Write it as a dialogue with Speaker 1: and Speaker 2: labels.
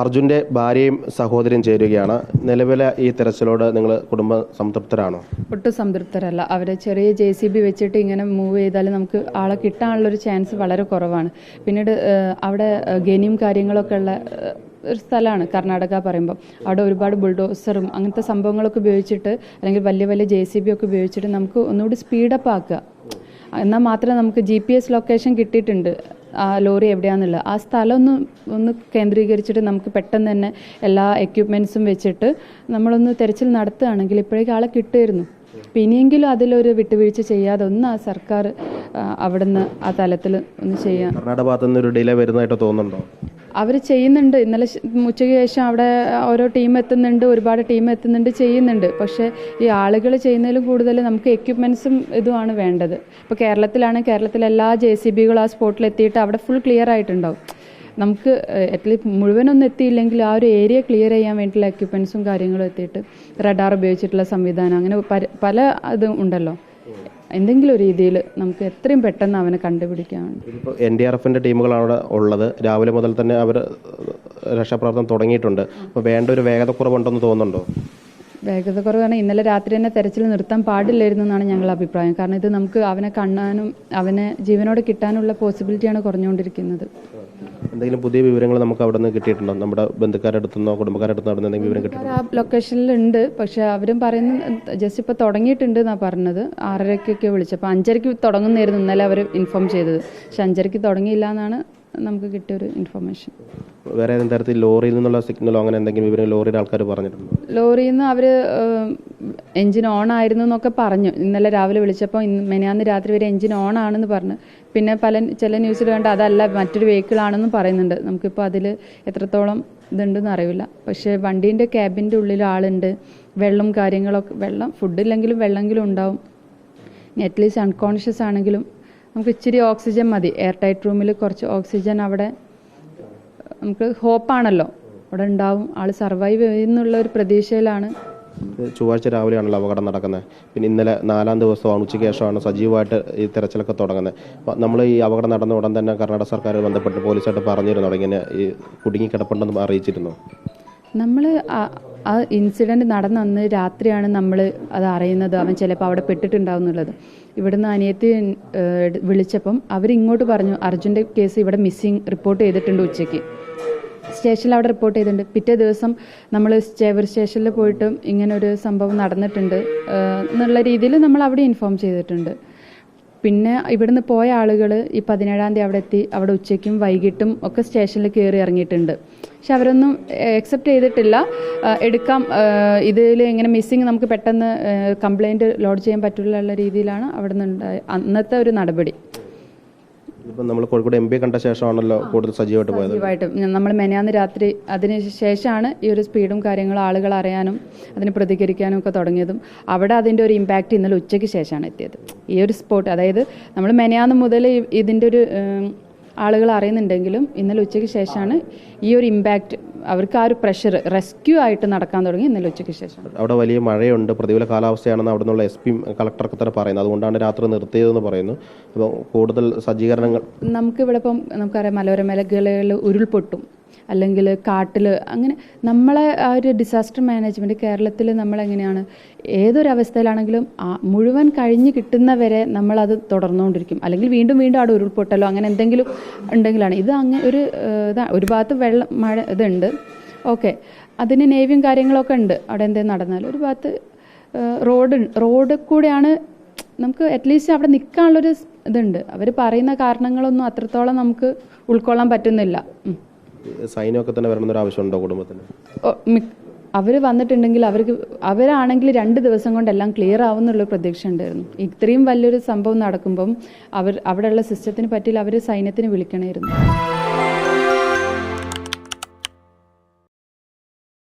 Speaker 1: അർജുന്റെ ഭാര്യയും സഹോദരിയും ചേരുകയാണ്. നിലവിലെ ഈ തെരച്ചിലോട് നിങ്ങൾ കുടുംബ സംതൃപ്തരാണോ?
Speaker 2: ഒട്ടും സംതൃപ്തരല്ല. അവരെ ചെറിയ ജെ സി ബി വെച്ചിട്ട് ഇങ്ങനെ മൂവ് ചെയ്താൽ നമുക്ക് ആളെ കിട്ടാനുള്ളൊരു ചാൻസ് വളരെ കുറവാണ്. പിന്നീട് അവിടെ ഗനിയും കാര്യങ്ങളൊക്കെ ഉള്ള ഒരു സ്ഥലമാണ് കർണാടക പറയുമ്പോൾ അവിടെ ഒരുപാട് ബുൾഡോസറും അങ്ങനത്തെ സംഭവങ്ങളൊക്കെ ഉപയോഗിച്ചിട്ട് അല്ലെങ്കിൽ വലിയ വലിയ ജെ സി ബി ഒക്കെ ഉപയോഗിച്ചിട്ട് നമുക്ക് ഒന്നുകൂടി സ്പീഡപ്പ് ആക്കുക. എന്നാൽ മാത്രമേ നമുക്ക് ജി പി എസ് ലൊക്കേഷൻ കിട്ടിയിട്ടുണ്ട്. ആ ലോറി എവിടെയാണെന്നുള്ളത് ആ സ്ഥലം ഒന്ന് ഒന്ന് കേന്ദ്രീകരിച്ചിട്ട് നമുക്ക് പെട്ടെന്ന് തന്നെ എല്ലാ എക്യുപ്മെൻസും വെച്ചിട്ട് നമ്മളൊന്ന് തെരച്ചിൽ നടത്തുകയാണെങ്കിൽ ഇപ്പോഴേക്കും ആളെ കിട്ടുമായിരുന്നു. പിന്നെയെങ്കിലും അതിലൊരു വിട്ടുവീഴ്ച ചെയ്യാതെ ഒന്ന് ആ സർക്കാർ അവിടുന്ന് ആ തലത്തിൽ ഒന്ന് ചെയ്യാം.
Speaker 1: കർണാടക ഭാഗത്തു നിന്ന് ഒരു ഡിലേ വരുന്നതായിട്ട് തോന്നുന്നുണ്ടോ?
Speaker 2: അവർ ചെയ്യുന്നുണ്ട്. ഇന്നലെ ഉച്ചയ്ക്ക് ശേഷം അവിടെ ഓരോ ടീം എത്തുന്നുണ്ട് ഒരുപാട് ടീം എത്തുന്നുണ്ട് ചെയ്യുന്നുണ്ട്. പക്ഷേ ഈ ആളുകൾ ചെയ്യുന്നതിലും കൂടുതൽ നമുക്ക് എക്യുപ്മെൻസും ഇതുമാണ് വേണ്ടത്. ഇപ്പോൾ കേരളത്തിലാണ് കേരളത്തിലെ എല്ലാ ജെ സി ബികളും ആ സ്പോട്ടിൽ എത്തിയിട്ട് അവിടെ ഫുൾ ക്ലിയർ ആയിട്ടുണ്ടാവും. നമുക്ക് അറ്റ്ലീസ്റ്റ് മുഴുവനൊന്നും എത്തിയില്ലെങ്കിൽ ആ ഒരു ഏരിയ ക്ലിയർ ചെയ്യാൻ വേണ്ടിയിട്ടുള്ള എക്യുപ്മെൻസും കാര്യങ്ങളും എത്തിയിട്ട് റഡാർ ഉപയോഗിച്ചിട്ടുള്ള സംവിധാനം അങ്ങനെ പല ഇതും ഉണ്ടല്ലോ. എന്തെങ്കിലും ഒരു രീതിയിൽ നമുക്ക് എത്രയും പെട്ടെന്ന് അവനെ കണ്ടുപിടിക്കാൻ
Speaker 1: എൻ ഡി ആർ എഫിന്റെ ടീമുകളാണ് അവിടെ ഉള്ളത്. രാവിലെ മുതൽ തന്നെ അവർ രക്ഷാപ്രവർത്തനം തുടങ്ങിയിട്ടുണ്ട്. അപ്പോൾ വേണ്ട ഒരു വേഗത കുറവുണ്ടെന്ന് തോന്നുന്നുണ്ടോ?
Speaker 2: വേഗത കുറവാണ് ഇന്നലെ രാത്രി തന്നെ തെരച്ചിൽ നിർത്താൻ പാടില്ലായിരുന്നു എന്നാണ് ഞങ്ങളുടെ അഭിപ്രായം. കാരണം ഇത് നമുക്ക് അവനെ കാണാനും അവനെ ജീവനോടെ കിട്ടാനുള്ള പോസിബിലിറ്റിയാണ് കുറഞ്ഞുകൊണ്ടിരിക്കുന്നത്.
Speaker 1: എന്തെങ്കിലും പുതിയ വിവരങ്ങൾ നമുക്ക് അവിടെ നിന്ന് കിട്ടിയിട്ടുണ്ടോ? നമ്മുടെ ബന്ധുക്കാരുടെ അടുത്തുനിന്നോ കുടുംബക്കാരുടെ അടുത്തുനിന്നോ അവിടെ നിന്ന് എന്തെങ്കിലും വിവരം കിട്ടിയിട്ടുണ്ടോ?
Speaker 2: ആ ലൊക്കേഷനിൽ ഉണ്ട്. പക്ഷെ അവരും പറയുന്നു ജസ്റ്റ് ഇപ്പോൾ തുടങ്ങിയിട്ടുണ്ട് എന്നാണ് പറഞ്ഞത്. ആറരയ്ക്കൊക്കെ വിളിച്ചപ്പോൾ അഞ്ചരയ്ക്ക് തുടങ്ങുന്നതായിരുന്നു ഇന്നലെ അവർ ഇൻഫോം ചെയ്തത്. പക്ഷെ അഞ്ചരയ്ക്ക് തുടങ്ങിയില്ല എന്നാണ് നമുക്ക് കിട്ടിയ ഒരു ഇൻഫർമേഷൻ
Speaker 1: വേറെ ഏതെങ്കിലും തരത്തിൽ ലോറിയിൽ നിന്നുള്ള സിഗ്നലോ അങ്ങനെ എന്തെങ്കിലും വിവരം ലോറിയുടെ ആൾക്കാർ പറഞ്ഞിട്ടുണ്ടോ?
Speaker 2: ലോറിയിൽ നിന്ന് അവർ എൻജിൻ ഓൺ ആയിരുന്നു എന്നൊക്കെ പറഞ്ഞു. ഇന്നലെ രാവിലെ വിളിച്ചപ്പോൾ ഇന്ന് മെനയാന്ന് രാത്രി വരെ എഞ്ചിൻ ഓൺ ആണെന്ന് പറഞ്ഞു. പിന്നെ പല ചില ന്യൂസിൽ കണ്ട അതല്ല മറ്റൊരു വെഹിക്കിൾ ആണെന്നും പറയുന്നുണ്ട്. നമുക്കിപ്പോൾ അതിൽ എത്രത്തോളം ഇതുണ്ടെന്ന് അറിയില്ല. പക്ഷേ വണ്ടീന്റെ ക്യാബിന്റെ ഉള്ളിൽ ആളുണ്ട്. വെള്ളം കാര്യങ്ങളൊക്കെ വെള്ളം ഫുഡില്ലെങ്കിലും വെള്ളമെങ്കിലും ഉണ്ടാവും. അറ്റ്ലീസ്റ്റ് അൺകോൺഷ്യസ് ആണെങ്കിലും നമുക്ക് ഇച്ചിരി ഓക്സിജൻ മതി. എയർ ടൈറ്റ് റൂമിൽ കുറച്ച് ഓക്സിജൻ അവിടെ നമുക്ക് ഹോപ്പാണല്ലോ അവിടെ ഉണ്ടാവും. ആൾ സർവൈവ് ചെയ്യുന്നുള്ള ഒരു പ്രതീക്ഷയിലാണ്.
Speaker 1: ചൊവ്വാഴ്ച രാവിലെയാണല്ലോ അപകടം നടക്കുന്നത്. പിന്നെ ഇന്നലെ നാലാം ദിവസമാണ് ഉച്ചയ്ക്ക് ശേഷമാണ് സജീവമായിട്ട് ഈ തെരച്ചിലൊക്കെ തുടങ്ങുന്നത്. നമ്മൾ ഈ അപകടം നടന്ന ഉടൻ തന്നെ കർണാടക സർക്കാർ ബന്ധപ്പെട്ട് പോലീസായിട്ട് പറഞ്ഞിരുന്നു. ഇങ്ങനെ ഈ കുടുങ്ങി കിടപ്പുണ്ടെന്ന് അറിയിച്ചിരുന്നു
Speaker 2: നമ്മൾ ആ ഇൻസിഡന്റ് നടന്ന അന്ന് രാത്രിയാണ് നമ്മൾ അത് അറിയുന്നത്. അവൻ ചിലപ്പോൾ അവിടെ പെട്ടിട്ടുണ്ടാവുന്നുള്ളത് ഇവിടുന്ന് അനിയത്തി വിളിച്ചപ്പം അവരിങ്ങോട്ട് പറഞ്ഞു അർജുന്റെ കേസ് ഇവിടെ മിസ്സിങ് റിപ്പോർട്ട് ചെയ്തിട്ടുണ്ട് ഉച്ചയ്ക്ക്. സ്റ്റേഷനിൽ അവിടെ റിപ്പോർട്ട് ചെയ്തിട്ടുണ്ട്. പിറ്റേ ദിവസം നമ്മൾ ചേവർ സ്റ്റേഷനിൽ പോയിട്ടും ഇങ്ങനെ ഒരു സംഭവം നടന്നിട്ടുണ്ട്. എന്നുള്ള രീതിയിൽ നമ്മൾ അവിടെ ഇൻഫോം ചെയ്തിട്ടുണ്ട്. പിന്നെ ഇവിടുന്ന് പോയ ആളുകൾ ഈ പതിനേഴാം തീയതി അവിടെ എത്തി അവിടെ ഉച്ചയ്ക്കും വൈകിട്ടും ഒക്കെ സ്റ്റേഷനിൽ കയറി ഇറങ്ങിയിട്ടുണ്ട്. പക്ഷെ അവരൊന്നും അക്സെപ്റ്റ് ചെയ്തിട്ടില്ല. എടുക്കാം ഇതിൽ എങ്ങനെ മിസ്സിങ് നമുക്ക് പെട്ടെന്ന് കംപ്ലൈന്റ് ലോഡ് ചെയ്യാൻ പറ്റില്ല രീതിയിലാണ് അവിടെ നിന്നുണ്ടായ അന്നത്തെ ഒരു നടപടി.
Speaker 1: ഇപ്പം നമ്മൾ കോഴിക്കോട് എം പി കണ്ട ശേഷമാണല്ലോ കൂടുതൽ സജീവമായിട്ട് പോയത്.
Speaker 2: സജീവമായിട്ട്. നമ്മൾ മെനയാന്ന് രാത്രി അതിന് ശേഷമാണ് ഈ ഒരു സ്പീഡും കാര്യങ്ങളും ആളുകൾ അറിയാനും അതിന് പ്രതികരിക്കാനും ഒക്കെ തുടങ്ങിയതും. അവിടെ അതിന്റെ ഒരു ഇമ്പാക്റ്റ് ഇന്നലെ ഉച്ചയ്ക്ക് ശേഷമാണ് എത്തിയത്. ഈ ഒരു സ്പോട്ട് അതായത് നമ്മൾ മെനയാന്ന് മുതൽ ഇതിന്റെ ഒരു ആളുകൾ അറിയുന്നുണ്ടെങ്കിലും ഇന്നലെ ഉച്ചയ്ക്ക് ശേഷമാണ് ഈ ഒരു ഇമ്പാക്റ്റ് അവർക്ക് ആ ഒരു പ്രഷർ റെസ്ക്യൂ ആയിട്ട് നടക്കാൻ തുടങ്ങി ഇന്നലെ ഉച്ചയ്ക്ക് ശേഷം.
Speaker 1: അവിടെ വലിയ മഴയുണ്ട് പ്രതികൂല കാലാവസ്ഥയാണെന്ന് അവിടെ നിന്നുള്ള എസ് പി കളക്ടർക്ക് തന്നെ പറയുന്നത് അതുകൊണ്ടാണ് രാത്രി നിർത്തിയതെന്ന് പറയുന്നു. അപ്പോൾ കൂടുതൽ സജ്ജീകരണങ്ങൾ
Speaker 2: നമുക്ക് ഇവിടെ ഇപ്പം നമുക്കറിയാം മലയോര മേഖലകളിൽ ഉരുൾപൊട്ടും. അല്ലെങ്കിൽ കാട്ടിൽ അങ്ങനെ നമ്മളെ ആ ഒരു ഡിസാസ്റ്റർ മാനേജ്മെന്റ് കേരളത്തിൽ നമ്മളെങ്ങനെയാണ്? ഏതൊരു അവസ്ഥയിലാണെങ്കിലും ആ മുഴുവൻ കഴിഞ്ഞ് കിട്ടുന്നവരെ നമ്മളത് തുടർന്നുകൊണ്ടിരിക്കും. അല്ലെങ്കിൽ വീണ്ടും വീണ്ടും അവിടെ ഉരുൾപൊട്ടലോ അങ്ങനെ എന്തെങ്കിലും ഉണ്ടെങ്കിലാണ്. ഇത് അങ്ങനെ ഒരു ഒരു ഭാഗത്ത് വെള്ളം മഴ ഇതുണ്ട്. ഓക്കെ. അതിന് നേവിയും കാര്യങ്ങളൊക്കെ ഉണ്ട്. അവിടെ എന്തെങ്കിലും നടന്നാൽ. ഒരു ഭാഗത്ത് റോഡ് റോഡ് കൂടെയാണ് നമുക്ക് അറ്റ്ലീസ്റ്റ് അവിടെ നിൽക്കാനുള്ളൊരു ഇതുണ്ട്. അവർ പറയുന്ന കാരണങ്ങളൊന്നും അത്രത്തോളം നമുക്ക് ഉൾക്കൊള്ളാൻ പറ്റുന്നില്ല. ഉം.
Speaker 1: സൈന്യമൊക്കെ തന്നെ വരണമെന്നൊരു ആവശ്യമുണ്ടോ കുടുംബത്തിന്
Speaker 2: അവർ വന്നിട്ടുണ്ടെങ്കിൽ അവർക്ക് അവരാണെങ്കിൽ രണ്ട് ദിവസം കൊണ്ട് എല്ലാം ക്ലിയർ ആവുന്നുള്ള പ്രതീക്ഷ ഉണ്ടായിരുന്നു ഇത്രയും വലിയൊരു സംഭവം നടക്കുമ്പം അവർ അവിടെയുള്ള സിസ്റ്റത്തിന് പറ്റിയില്ല അവർ സൈന്യത്തിന് വിളിക്കണമായിരുന്നു